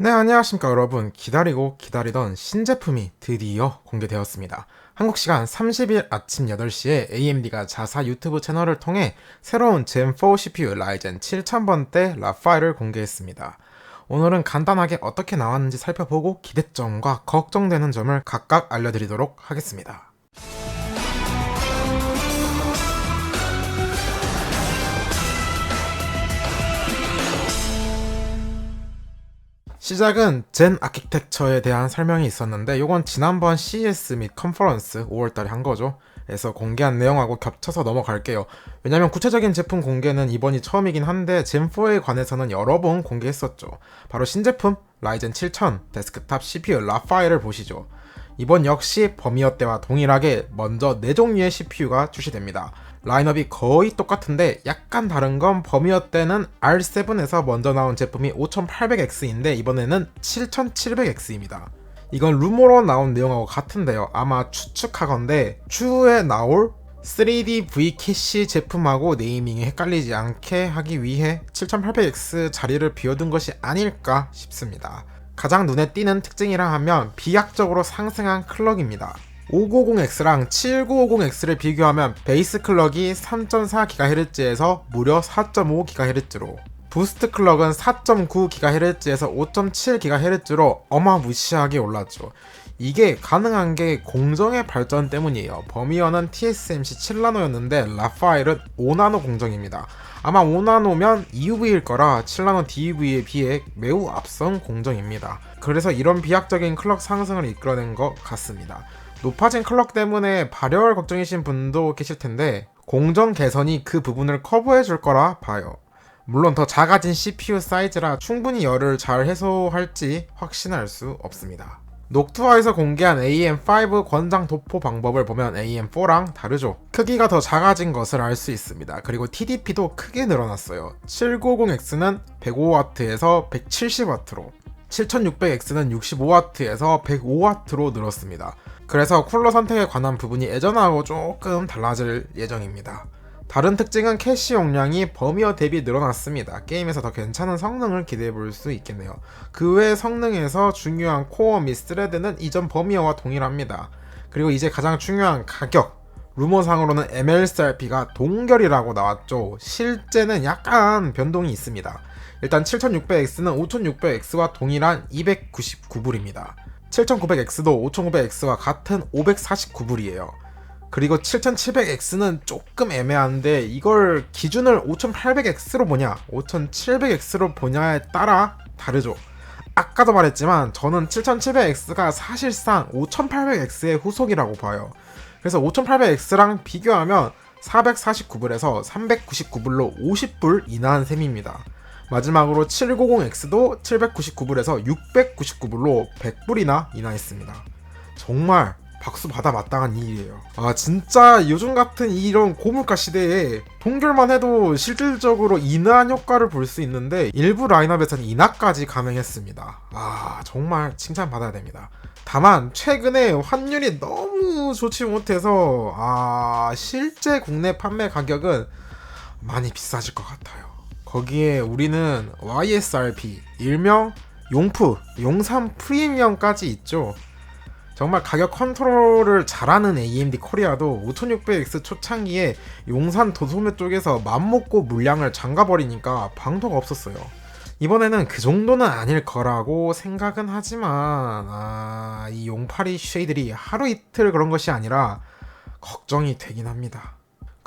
네, 안녕하십니까 여러분. 기다리고 기다리던 신제품이 드디어 공개되었습니다. 한국 시간 30일 아침 8시에 AMD가 자사 유튜브 채널을 통해 새로운 젠4 CPU 라이젠 7000번대 라파일을 공개했습니다. 오늘은 간단하게 어떻게 나왔는지 살펴보고 기대점과 걱정되는 점을 각각 알려드리도록 하겠습니다. 시작은 젠 아키텍처에 대한 설명이 있었는데 이건 지난번 CES 및 컨퍼런스 5월달에 한 거죠. 에서 공개한 내용하고 겹쳐서 넘어갈게요. 왜냐면 구체적인 제품 공개는 이번이 처음이긴 한데 젠4에 관해서는 여러 번 공개했었죠. 바로 신제품 라이젠 7000 데스크탑 CPU 라파엘을 보시죠. 이번 역시 버미어 때와 동일하게 먼저 4종류의 CPU가 출시됩니다. 라인업이 거의 똑같은데 약간 다른 건 버미어 때는 R7에서 먼저 나온 제품이 5800X인데 이번에는 7700X입니다. 이건 루머로 나온 내용하고 같은데요. 아마 추측하건데 추후에 나올 3D V 캐시 제품하고 네이밍이 헷갈리지 않게 하기 위해 7800X 자리를 비워둔 것이 아닐까 싶습니다. 가장 눈에 띄는 특징이라 하면 비약적으로 상승한 클럭입니다. 5950X랑 7950X를 비교하면 베이스 클럭이 3.4GHz에서 무려 4.5GHz로 부스트 클럭은 4.9GHz에서 5.7GHz로 어마무시하게 올랐죠. 이게 가능한 게 공정의 발전 때문이에요. 버미어는 TSMC 7나노였는데 라파엘은 5나노 공정입니다. 아마 5나노면 EUV일 거라 7나노 DUV에 비해 매우 앞선 공정입니다. 그래서 이런 비약적인 클럭 상승을 이끌어낸 것 같습니다. 높아진 클럭 때문에 발열 걱정이신 분도 계실 텐데 공정 개선이 그 부분을 커버해 줄 거라 봐요. 물론 더 작아진 CPU 사이즈라 충분히 열을 잘 해소할지 확신할 수 없습니다. 녹투아에서 공개한 AM5 권장 도포 방법을 보면 AM4랑 다르죠. 크기가 더 작아진 것을 알 수 있습니다. 그리고 TDP도 크게 늘어났어요. 790X는 105W에서 170W로, 7600X는 65W에서 105W로 늘었습니다. 그래서 쿨러 선택에 관한 부분이 예전하고 조금 달라질 예정입니다. 다른 특징은 캐시 용량이 버미어 대비 늘어났습니다. 게임에서 더 괜찮은 성능을 기대해 볼 수 있겠네요. 그 외 성능에서 중요한 코어 및 스레드는 이전 버미어와 동일합니다. 그리고 이제 가장 중요한 가격. 루머상으로는 MLCRP가 동결이라고 나왔죠. 실제는 약간 변동이 있습니다. 일단 7600X는 5600X와 동일한 299불입니다. 7900X도 5900X와 같은 549불이에요. 그리고 7700X는 조금 애매한데 이걸 기준을 5800X로 보냐 5700X로 보냐에 따라 다르죠. 아까도 말했지만 저는 7700X가 사실상 5800X의 후속이라고 봐요. 그래서 5800X랑 비교하면 449불에서 399불로 50불 인하한 셈입니다. 마지막으로 790X도 799불에서 699불로 100불이나 인하했습니다. 정말 박수 받아 마땅한 일이에요. 아 진짜 요즘 같은 이런 고물가 시대에 동결만 해도 실질적으로 인하한 효과를 볼 수 있는데 일부 라인업에서는 인하까지 가능했습니다. 아 정말 칭찬받아야 됩니다. 다만 최근에 환율이 너무 좋지 못해서 아 실제 국내 판매 가격은 많이 비싸질 것 같아요. 거기에 우리는 YSRP, 일명 용프, 용산 프리미엄까지 있죠. 정말 가격 컨트롤을 잘하는 AMD 코리아도 5600X 초창기에 용산 도소매 쪽에서 맘먹고 물량을 잠가버리니까 방도가 없었어요. 이번에는 그 정도는 아닐 거라고 생각은 하지만 아, 이 용팔이 쉐이들이 하루 이틀 그런 것이 아니라 걱정이 되긴 합니다.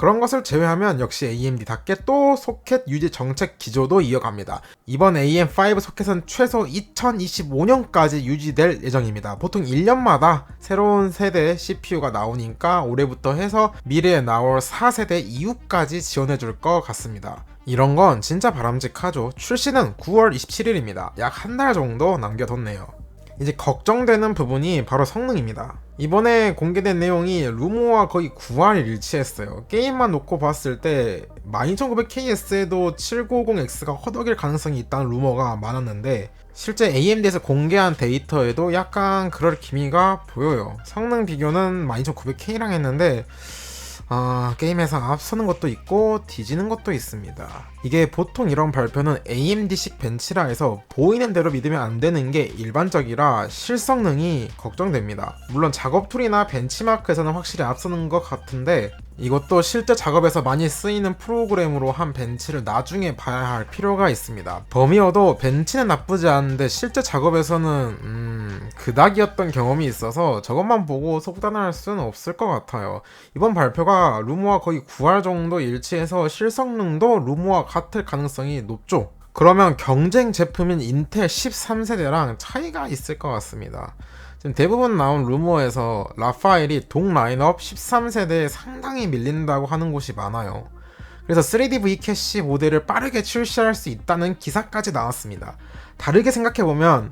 그런 것을 제외하면 역시 AMD답게 또 소켓 유지 정책 기조도 이어갑니다. 이번 AM5 소켓은 최소 2025년까지 유지될 예정입니다. 보통 1년마다 새로운 세대 CPU가 나오니까 올해부터 해서 미래에 나올 4세대 이후까지 지원해줄 것 같습니다. 이런 건 진짜 바람직하죠. 출시는 9월 27일입니다. 약 한 달 정도 남겨뒀네요. 이제 걱정되는 부분이 바로 성능입니다. 이번에 공개된 내용이 루머와 거의 9할이 일치했어요. 게임만 놓고 봤을 때 12900KS에도 790X가 허덕일 가능성이 있다는 루머가 많았는데 실제 AMD에서 공개한 데이터에도 약간 그럴 기미가 보여요. 성능 비교는 12900K랑 했는데 아, 게임에서 앞서는 것도 있고 뒤지는 것도 있습니다. 이게 보통 이런 발표는 AMD식 벤치라 해서 보이는 대로 믿으면 안 되는 게 일반적이라 실성능이 걱정됩니다. 물론 작업 툴이나 벤치마크에서는 확실히 앞서는 것 같은데 이것도 실제 작업에서 많이 쓰이는 프로그램으로 한 벤치를 나중에 봐야 할 필요가 있습니다. 범위어도 벤치는 나쁘지 않은데 실제 작업에서는 음, 그닥이었던 경험이 있어서 저것만 보고 속단할 수는 없을 것 같아요. 이번 발표가 루머와 거의 9할 정도 일치해서 실성능도 루머와 같을 가능성이 높죠. 그러면 경쟁 제품인 인텔 13세대랑 차이가 있을 것 같습니다. 지금 대부분 나온 루머에서 라파엘이 동 라인업 13세대에 상당히 밀린다고 하는 곳이 많아요. 그래서 3D V 캐시 모델을 빠르게 출시할 수 있다는 기사까지 나왔습니다. 다르게 생각해보면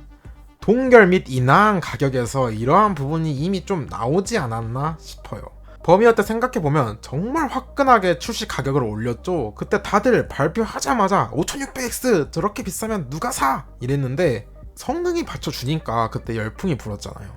동결 및 인하한 가격에서 이러한 부분이 이미 좀 나오지 않았나 싶어요. 범위어 때 생각해보면 정말 화끈하게 출시 가격을 올렸죠. 그때 다들 발표하자마자 5600X 저렇게 비싸면 누가 사? 이랬는데 성능이 받쳐주니까 그때 열풍이 불었잖아요.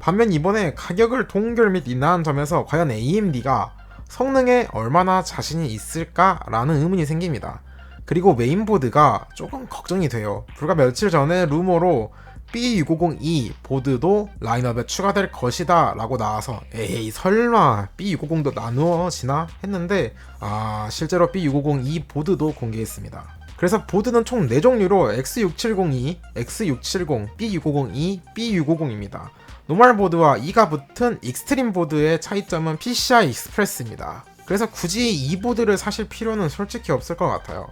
반면 이번에 가격을 동결 및 인하한 점에서 과연 AMD가 성능에 얼마나 자신이 있을까라는 의문이 생깁니다. 그리고 메인보드가 조금 걱정이 돼요. 불과 며칠 전에 루머로 B650E 보드도 라인업에 추가될 것이다 라고 나와서 에이 설마 B650도 나누어지나 했는데 아 실제로 B650E 보드도 공개했습니다. 그래서 보드는 총 4종류로 X670E, X670, B650E, B650입니다. 노멀 보드와 E가 붙은 익스트림 보드의 차이점은 PCI 익스프레스입니다. 그래서 굳이 이 보드를 사실 필요는 솔직히 없을 것 같아요.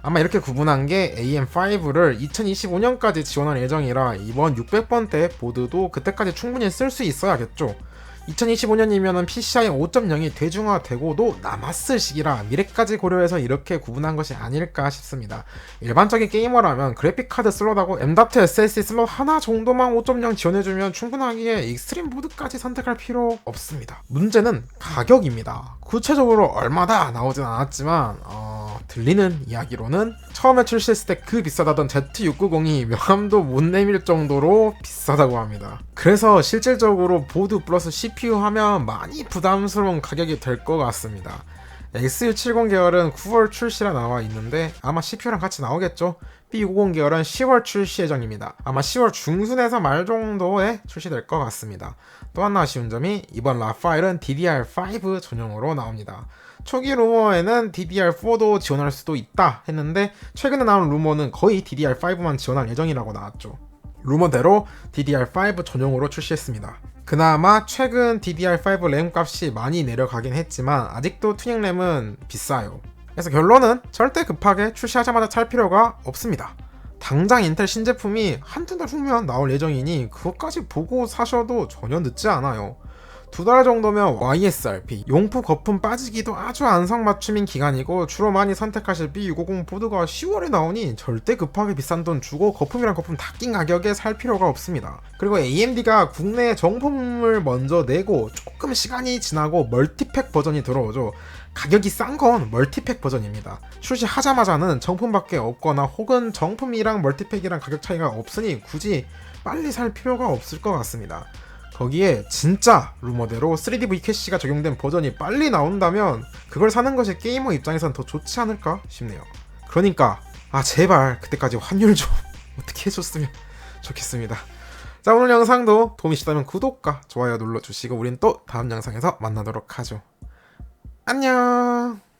아마 이렇게 구분한 게 AM5를 2025년까지 지원할 예정이라 이번 600번대 보드도 그때까지 충분히 쓸 수 있어야겠죠. 2025년이면 PCI 5.0이 대중화되고도 남았을 시기라 미래까지 고려해서 이렇게 구분한 것이 아닐까 싶습니다. 일반적인 게이머라면 그래픽카드 슬롯하고 M.2 SSD 슬롯 하나 정도만 5.0 지원해주면 충분하기에 익스트림 보드까지 선택할 필요 없습니다. 문제는 가격입니다. 구체적으로 얼마다 나오진 않았지만 어, 들리는 이야기로는 처음에 출시했을 때 그 비싸다던 Z690이 명함도 못 내밀 정도로 비싸다고 합니다. 그래서 실질적으로 보드 플러스 CPU 하면 많이 부담스러운 가격이 될 것 같습니다. X670 계열은 9월 출시라 나와 있는데 아마 CPU랑 같이 나오겠죠? B50 계열은 10월 출시 예정입니다. 아마 10월 중순에서 말 정도에 출시될 것 같습니다. 또 하나 아쉬운 점이 이번 라파엘은 DDR5 전용으로 나옵니다. 초기 루머에는 DDR4도 지원할 수도 있다 했는데 최근에 나온 루머는 거의 DDR5만 지원할 예정이라고 나왔죠. 루머대로 DDR5 전용으로 출시했습니다. 그나마 최근 DDR5 램 값이 많이 내려가긴 했지만 아직도 튜닝 램은 비싸요. 그래서 결론은 절대 급하게 출시하자마자 살 필요가 없습니다. 당장 인텔 신제품이 한두 달 후면 나올 예정이니 그것까지 보고 사셔도 전혀 늦지 않아요. 두 달 정도면 YSRP, 용프 거품 빠지기도 아주 안성맞춤인 기간이고 주로 많이 선택하실 B650 보드가 10월에 나오니 절대 급하게 비싼 돈 주고 거품이랑 거품 다 낀 가격에 살 필요가 없습니다. 그리고 AMD가 국내에 정품을 먼저 내고 조금 시간이 지나고 멀티팩 버전이 들어오죠. 가격이 싼 건 멀티팩 버전입니다. 출시하자마자는 정품밖에 없거나 혹은 정품이랑 멀티팩이랑 가격 차이가 없으니 굳이 빨리 살 필요가 없을 것 같습니다. 거기에 진짜 루머대로 3D V 캐시가 적용된 버전이 빨리 나온다면 그걸 사는 것이 게이머 입장에선 더 좋지 않을까 싶네요. 그러니까 아 제발 그때까지 환율 좀 어떻게 해줬으면 좋겠습니다. 자 오늘 영상도 도움이 되셨다면 구독과 좋아요 눌러주시고 우린 또 다음 영상에서 만나도록 하죠. 안녕